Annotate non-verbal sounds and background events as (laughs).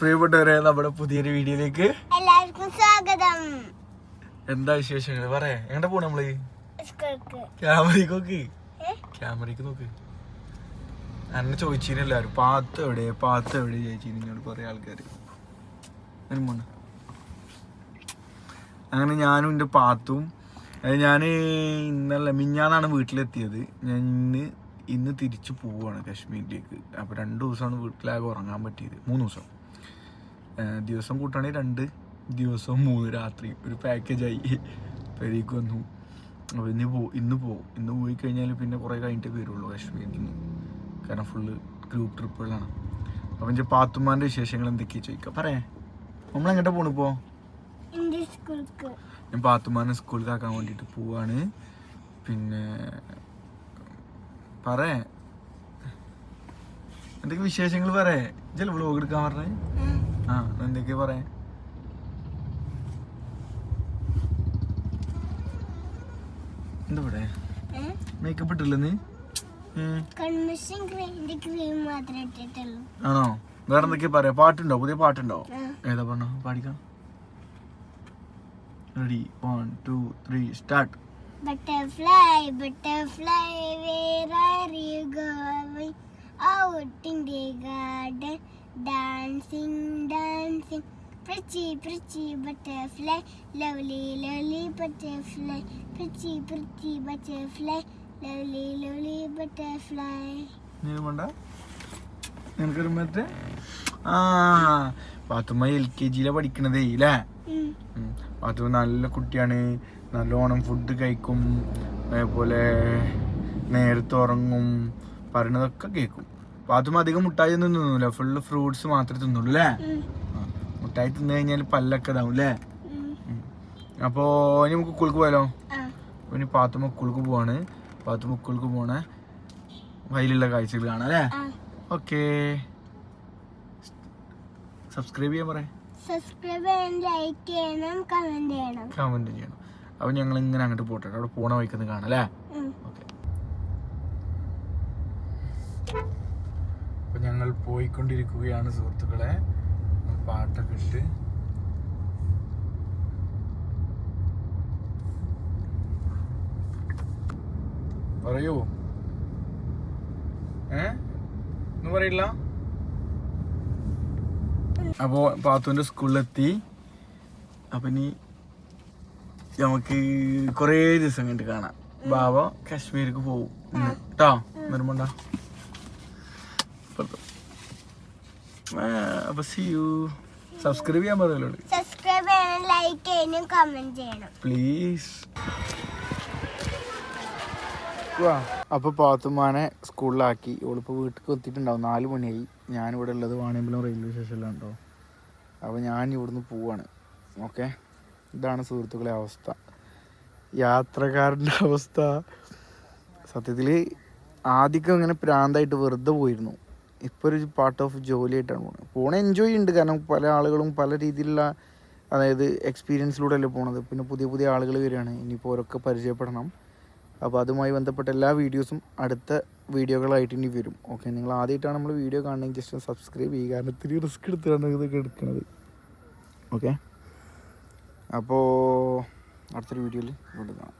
പ്രിയപ്പെട്ടവരെ നമ്മുടെ പുതിയൊരു വീഡിയോയിലേക്ക് എല്ലാവർക്കും സ്വാഗതം. എന്താ വിശേഷങ്ങൾ? പറയാ. എങ്ങനെ പോണ നമ്മൾ? ക്യാമറക്ക് ക്യാമറയ്ക്ക് നോക്ക്. ക്യാമറക്ക് ക്യാമറയ്ക്ക് നോക്ക്. എന്നെ ചോദിച്ചിരുന്നു എല്ലാരും. പാത്ത് എവിടെ? പാത്ത് എവിടെ ചോദിച്ചിരുന്നു എന്നോട് കുറെ ആൾക്കാർ അങ്ങനെ ഞാനും എന്റെ പാത്തും ഞാൻ ഇന്നല്ല മിഞ്ഞാന്നാണ് വീട്ടിലെത്തിയത്. ഞാൻ ഇന്ന് ഇന്ന് തിരിച്ചു പോവുകയാണ് കാശ്മീരിലേക്ക്. അപ്പോൾ രണ്ട് ദിവസമാണ് വീട്ടിലാകെ ഉറങ്ങാൻ പറ്റിയത്. മൂന്ന് ദിവസം. ദിവസം കൂട്ടുകയാണെങ്കിൽ രണ്ട് ദിവസവും മൂന്ന് രാത്രി ഒരു പാക്കേജായി പെരേക്ക് വന്നു. അപ്പോൾ ഇന്ന് പോ ഇന്ന് പോകും ഇന്ന് പോയി കഴിഞ്ഞാൽ പിന്നെ കുറേ കഴിഞ്ഞിട്ട് വരുള്ളൂ കാശ്മീരിൽ നിന്ന് കാരണം ഫുള്ള് ഗ്രൂപ്പ് ട്രിപ്പുകളാണ് അപ്പം എന്റെ പാത്തുമാന്റെ വിശേഷങ്ങൾ എന്തൊക്കെയാ ചോദിക്കാം? പറയാം. നമ്മൾ എങ്ങോട്ടാ പോണിപ്പോ ഇപ്പോൾ ഞാൻ പാത്തുമാനെ സ്കൂളിൽ ആക്കാൻ വേണ്ടിയിട്ട് പോവാണ്. പിന്നെ പറയേ. എന്തൊക്കെ വിശേഷങ്ങൾ പറയേ. ചില വ്ലോഗ് എടുക്കാൻ പറഞ്ഞേ? ആ എന്തൊക്കെയാ പറയാ? എന്താ ഇവിടെ? മേക്കപ്പ് ഇട്ടില്ലെന്ന് ആണോ? വേറെ എന്തൊക്കെയാ പറയാ? പാട്ടുണ്ടോ? പുതിയ പാട്ടുണ്ടോ. ഏതാ പറഞ്ഞോ പാടിക്കാം. Ready one two three start butterfly butterfly going? Out in the garden, dancing, dancing. Pretty, pretty butterfly, lovely, lovely butterfly. Pretty, pretty butterfly, lovely, lovely butterfly. നീ വേണ്ട നിനക്കൊരു മറ്റേ ആ പാത്തുമ്മ എൽ കെ ജിയിലെ പഠിക്കണതേ ഇല്ലേ. പാത്തുമ്മ നല്ല കുട്ടിയാണ് നല്ലോണം ഫുഡ് കഴിക്കും അതേപോലെ നേരത്തെ ഉറങ്ങും പറയണതൊക്കെ കേൾക്കും പാത്തുമ്മ അധികം മുട്ടായി ഒന്നും തിന്നൂല. ഫുള്ള് ഫ്രൂട്ട്സ് മാത്രമേ തിന്നുള്ളൂ അല്ലേ? മുട്ടായി തിന്നു കഴിഞ്ഞാൽ പല്ലൊക്കെ ഇതാവും അല്ലേ. അപ്പോ ഇനി നമുക്ക് ഉക്കുൾക്ക് പോയാലോ? ഇനി പാത്തുമ്മ ഉക്കുൾക്ക് പോവാണ്. പാത്തുമ്മ ഉക്കുൾക്ക് പോണ വയലുള്ള കാഴ്ചകൾ കാണാം അല്ലേ ഓക്കെ. സബ്സ്ക്രൈബ് ചെയ്യാൻ പറയാം. സബ്സ്ക്രൈബ് ചെയ്യണം ലൈക്ക് ചെയ്യണം കമന്റ് ചെയ്യണം. കമന്റ് ചെയ്യണം. അപ്പൊ ഞങ്ങൾ ഇങ്ങനെ അങ്ങോട്ട് പോട്ടെ അവിടെ പോണ വഴിക്കൊന്ന് കാണാം അല്ലേ? ഓക്കെ. അപ്പൊ ഞങ്ങൾ പോയിക്കൊണ്ടിരിക്കുകയാണ് സുഹൃത്തുക്കളെ. പാട്ടൊക്കെ ഇട്ട്. പറയൂ. ഏ? പറയില്ല? അപ്പോ പാത്തുവിന്റെ സ്കൂളിലെത്തി. അപ്പൊ ഇനി നമുക്ക് കുറേ ദിവസം കണ്ട് കാണാം. ബാബ കാശ്മീർക്ക് പോകും കേട്ടോ നിർമ്മണ്ട അപ്പൊ സി യു സബ്സ്ക്രൈബ് ചെയ്യാൻ പറയുള്ളൂ സബ്സ്ക്രൈബ് ചെയ്യണം ലൈക്ക് ചെയ്യണം കമന്റ് ചെയ്യണം. പ്ലീസ് അപ്പൊ പാത്തുമാനെ സ്കൂളിലാക്കി. ഇവളിപ്പോ വീട്ടിൽ എത്തിയിട്ടുണ്ടാവും. നാല് മണിയായി. ഞാനിവിടെ ഉള്ളത് വാണിയമ്പലം റെയിൽവേ സ്റ്റേഷനിലാണ് കേട്ടോ അപ്പോൾ ഞാൻ ഇവിടുന്ന് പോവാണ്. ഓക്കെ ഇതാണ് സുഹൃത്തുക്കളെ അവസ്ഥ. യാത്രക്കാരന്റെ (laughs) അവസ്ഥ. സത്യത്തിൽ ആദ്യമൊക്കെ ഇങ്ങനെ പ്രാന്തായിട്ട് വെറുതെ പോയിരുന്നു. ഇപ്പോൾ ഒരു പാർട്ട് ഓഫ് ജോലിയായിട്ടാണ് പോകുന്നത് പോണ എൻജോയ് ഉണ്ട്. കാരണം പല ആളുകളും പല രീതിയിലുള്ള അതായത് എക്സ്പീരിയൻസിലൂടെ അല്ലേ പോണത്. പിന്നെ പുതിയ പുതിയ ആളുകൾ വരികയാണ്. ഇനിയിപ്പോൾ ഓരൊക്കെ പരിചയപ്പെടണം. അപ്പോൾ അതുമായി ബന്ധപ്പെട്ട എല്ലാ വീഡിയോസും അടുത്ത വീഡിയോകളായിട്ട് ഇനി വരും. ഓക്കെ നിങ്ങൾ ആദ്യമായിട്ടാണ് നമ്മൾ വീഡിയോ കാണണമെങ്കിൽ ജസ്റ്റ് സബ്സ്ക്രൈബ് ചെയ്യുക. കാരണം ഇത്തിരി റിസ്ക് എടുത്തിട്ടാണ് ഇതൊക്കെ എടുക്കുന്നത് ഓക്കെ അപ്പോൾ അടുത്തൊരു വീഡിയോയിൽ വീണ്ടും കാണാം.